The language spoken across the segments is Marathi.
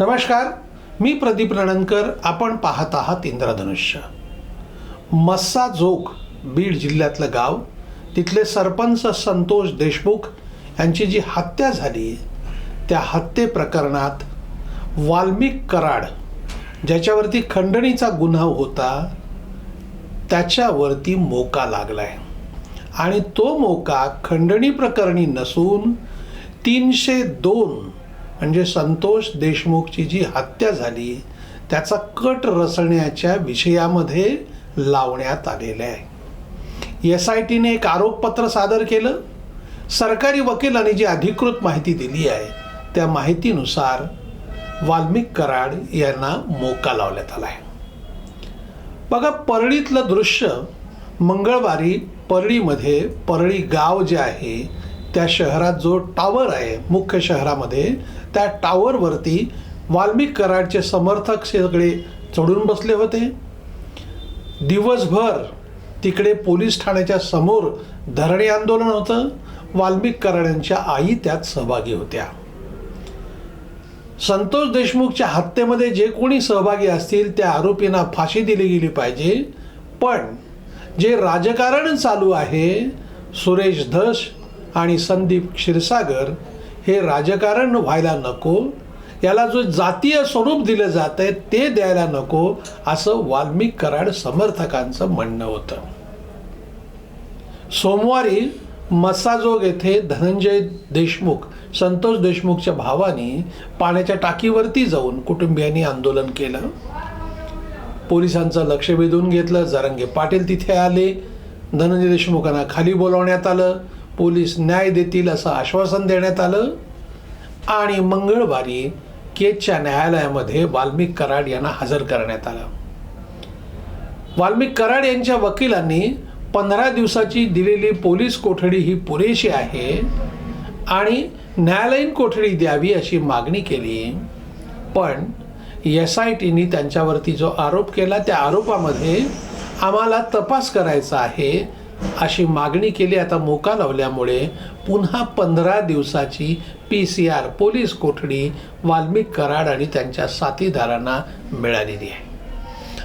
नमस्कार मी प्रदीप रणनकर आपण पाहत आहात इंद्रधनुष्य. मस्सा जोग बीड जिल्ह्यातलं गाव तिथले सरपंच संतोष देशमुख यांची जी हत्या झाली त्या हत्ये प्रकरणात वाल्मिक कराड ज्याच्यावरती खंडणीचा गुन्हा होता त्याच्यावरती मोका लागलाय. आणि तो मोका खंडणी प्रकरणी नसून तीनशे दोन म्हणजे संतोष देशमुखची जी हत्या झाली त्याचा कट रचण्याच्या विषयामध्ये लावण्यात आलेला आहे. एस आय टीने एक आरोपपत्र सादर केलं. सरकारी वकिलांनी जी अधिकृत माहिती दिली आहे त्या माहितीनुसार वाल्मिक कराड यांना मोका लावण्यात आला आहे. बघा परळीतलं दृश्य मंगळवारी परळीमध्ये परळी गाव जे आहे त्या शहरात जो टावर आहे मुख्य शहरामध्ये त्या टावरवरती वाल्मिक कराडचे समर्थक सगळे चढून बसले होते. दिवसभर तिकडे पोलीस ठाण्याच्या समोर धरणे आंदोलन होतं. वाल्मिक कराडांच्या आई त्यात सहभागी होत्या. संतोष देशमुखच्या हत्येमध्ये जे कोणी सहभागी असतील त्या आरोपींना फाशी दिली गेली पाहिजे. पण जे राजकारण चालू आहे सुरेश धस आणि संदीप क्षीरसागर हे राजकारण व्हायला नको याला जो जातीय स्वरूप दिलं जात आहे ते द्यायला नको असं वाल्मिक कराड समर्थकांचं म्हणणं होतं. सोमवारी मसाजोग येथे धनंजय देशमुख संतोष देशमुखच्या भावाने पाण्याच्या टाकीवरती जाऊन कुटुंबियांनी आंदोलन केलं. पोलिसांचं लक्ष वेधून घेतलं जरंगे पाटील तिथे आले धनंजय देशमुखांना खाली बोलावण्यात आलं. पोलीस न्याय देतील असं आश्वासन देण्यात आलं आणि मंगळवारी केजच्या न्यायालयामध्ये वाल्मिक कराड यांना हजर करण्यात आलं. वाल्मिक कराड यांच्या वकिलांनी पंधरा दिवसाची दिलेली पोलीस कोठडी ही पुरेशी आहे आणि न्यायालयीन कोठडी द्यावी अशी मागणी केली. पण एस आय टीने त्यांच्यावरती जो आरोप केला त्या आरोपामध्ये आम्हाला तपास करायचा आहे अशी मागणी केली आता मोका लावल्यामुळे पुन्हा पंधरा दिवसाची पी सी आर पोलीस कोठडी वाल्मिक कराड आणि त्यांच्या साथीदारांना मिळालेली आहे.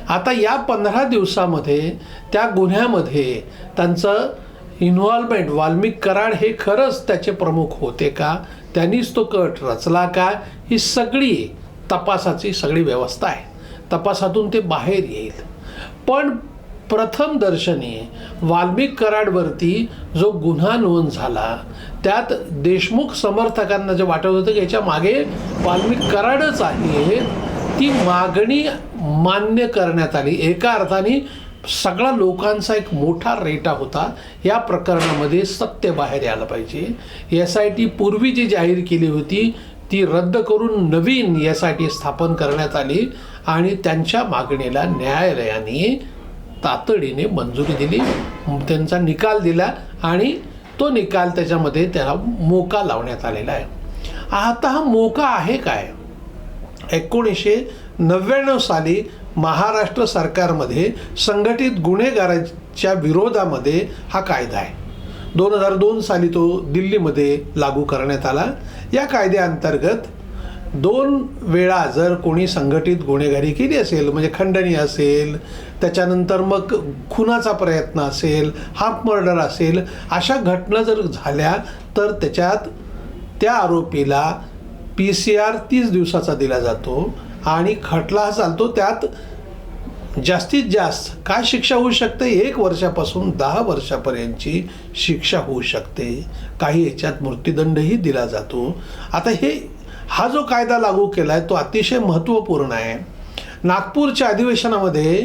आता या पंधरा दिवसामध्ये त्या गुन्ह्यामध्ये त्यांचं इन्व्हॉल्वमेंट वाल्मिक कराड हे खरंच त्याचे प्रमुख होते का? त्यांनीच तो कट रचला का? ही सगळी तपासाची सगळी व्यवस्था आहे. तपासातून ते बाहेर येईल. पण प्रथम दर्शनी वाल्मिक कराडवरती जो गुन्हा नोंद झाला त्यात देशमुख समर्थकांना जे वाटत होतं की याच्या मागे वाल्मिक कराडच आहे ती मागणी मान्य करण्यात आली. एका अर्थाने सगळा लोकांचा एक मोठा रेटा होता. या प्रकरणामध्ये सत्य बाहेर यायला पाहिजे. एस आय टी पूर्वी जी जाहीर केली होती ती रद्द करून नवीन एस आय टी स्थापन करण्यात आली आणि त्यांच्या मागणीला न्यायालयाने तातडीने मंजुरी दिली त्यांचा निकाल दिला आणि तो निकाल त्याच्यामध्ये त्याला मोका लावण्यात आलेला आहे. आता हा मोका आहे काय? एकोणीसशे नव्याण्णव साली महाराष्ट्र सरकारमध्ये संघटित गुन्हेगारांच्या विरोधामध्ये हा कायदा आहे. दोन हजार दोन साली तो दिल्लीमध्ये लागू करण्यात आला. या कायद्याअंतर्गत दोन वेळा जर कोणी संघटित गुन्हेगारी केली असेल म्हणजे खंडणी असेल त्याच्यानंतर मग खुनाचा प्रयत्न असेल हाफ मर्डर असेल अशा घटना जर झाल्या तर त्याच्यात त्या आरोपीला पी सी आर तीस दिवसाचा दिला जातो आणि खटला हा चालतो. त्यात जास्तीत जास्त काय शिक्षा होऊ शकते? एक वर्षापासून दहा वर्षापर्यंतची शिक्षा होऊ शकते. काही याच्यात मृत्यूदंडही दिला जातो. आता हे हा जो कायदा लागू केला आहे तो अतिशय महत्त्वपूर्ण आहे. नागपूरच्या अधिवेशनामध्ये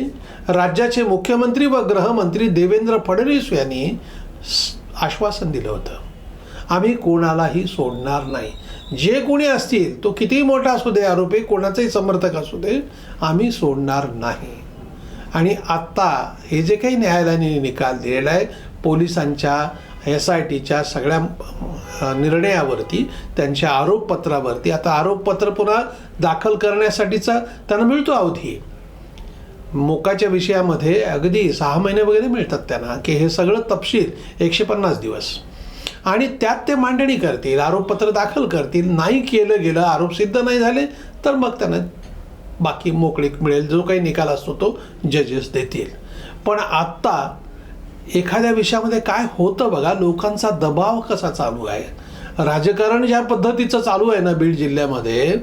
राज्याचे मुख्यमंत्री व गृहमंत्री देवेंद्र फडणवीस यांनी आश्वासन दिलं होतं. आम्ही कोणालाही सोडणार नाही. जे कोणी असतील तो कितीही मोठा असू दे आरोपी कोणाचाही समर्थक असू दे आम्ही सोडणार नाही. आणि आत्ता हे जे काही न्यायालयाने निकाल दिलेला आहे पोलिसांच्या एस आय टीच्या सगळ्या निर्णयावरती त्यांच्या आरोपपत्रावरती आता आरोपपत्र पुन्हा दाखल करण्यासाठीचा त्यांना मिळतो अवधी. मोकाच्या विषयामध्ये अगदी सहा महिने वगैरे मिळतात त्यांना की हे सगळं तपशील एकशे पन्नास दिवस. आणि त्यात ते मांडणी करतील आरोपपत्र दाखल करतील नाही केलं गेलं आरोप सिद्ध नाही झाले तर मग त्यांना बाकी मोकळीक मिळेल जो काही निकाल असतो तो जजेस देतील. पण आत्ता एखाद्या विषयामध्ये काय होतं बघा लोकांचा दबाव कसा चालू आहे? राजकारण ज्या पद्धतीचं चालू आहे ना बीड जिल्ह्यामध्ये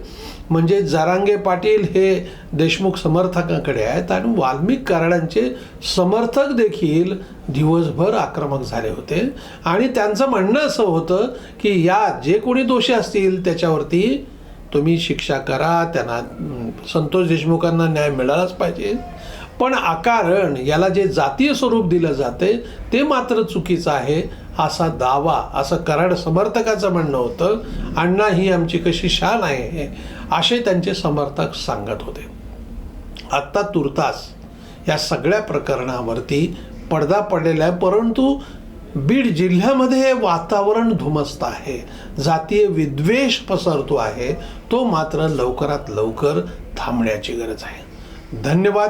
म्हणजे जरांगे पाटील हे देशमुख समर्थकांकडे आहेत आणि वाल्मिक कराडांचे समर्थक देखील दिवसभर आक्रमक झाले होते. आणि त्यांचं म्हणणं असं होतं की या जे कोणी दोषी असतील त्याच्यावरती तुम्ही शिक्षा करा त्यांना संतोष देशमुखांना न्याय मिळालाच पाहिजे. पण आकारण याला जे जातीय स्वरूप दिलं जाते ते मात्र चुकीचं आहे असा दावा असं कराड समर्थकाचं म्हणणं होतं. अण्णा ही आमची कशी शान आहे असे त्यांचे समर्थक सांगत होते. आत्ता तुर्तास या सगळ्या प्रकरणावरती पडदा पडलेला आहे परंतु बीड जिल्ह्यामध्ये हे वातावरण धुमस्त आहे. जातीय विद्वेष पसरतो आहे तो मात्र लवकरात लवकर थांबण्याची गरज आहे. धन्यवाद.